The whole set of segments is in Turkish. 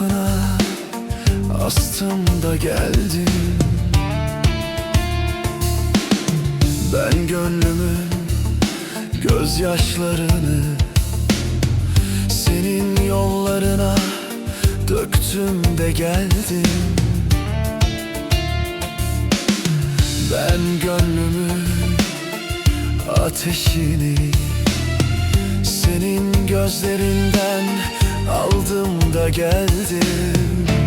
kapına astım da geldim. Ben gönlümün gözyaşlarını senin yollarına döktüm de geldim. Ben gönlümün ateşini senin gözlerinden aldım da geldim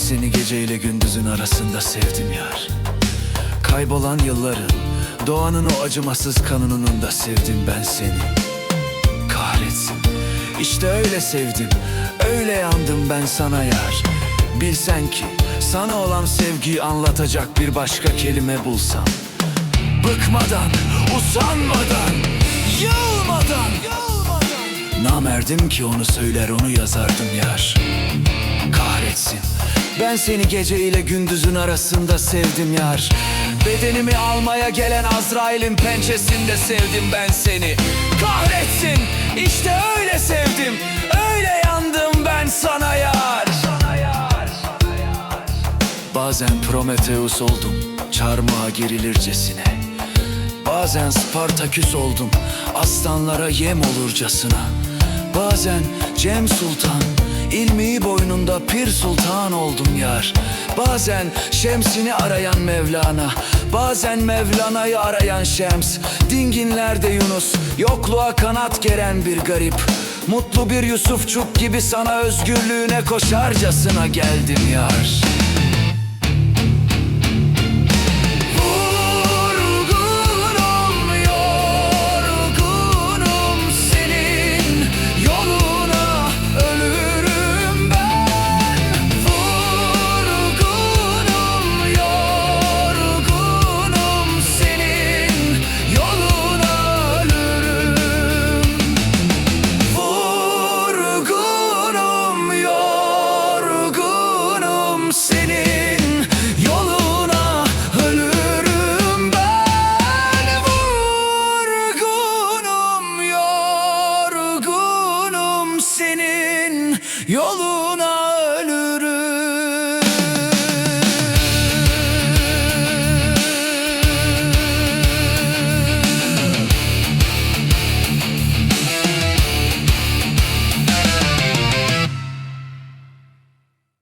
seni geceyle gündüzün arasında sevdim yar. Kaybolan yılların Doğanın o acımasız kanununun da sevdim ben seni. Kahretsin. İşte öyle sevdim Öyle yandım ben sana yar. Bilsen ki Sana olan sevgiyi anlatacak bir başka kelime bulsam. Bıkmadan, usanmadan, yılmadan Namerdim ki onu söyler onu yazardım yar Ben seni gece ile gündüzün arasında sevdim yar. Bedenimi almaya gelen Azrail'in pençesinde sevdim ben seni. Kahretsin işte öyle sevdim. Öyle yandım ben sana yar. Bazen Prometheus oldum Çarmıha gerilircesine Bazen Spartaküs oldum Aslanlara yem olurcasına Bazen Cem Sultan ilmiği boynunda Pir Sultan oldum yar. Bazen Şemsini arayan Mevlana Bazen Mevlana'yı arayan Şems. Dinginlerde Yunus Yokluğa kanat geren bir garip. Mutlu bir Yusufçuk gibi sana özgürlüğüne koşarcasına geldim yar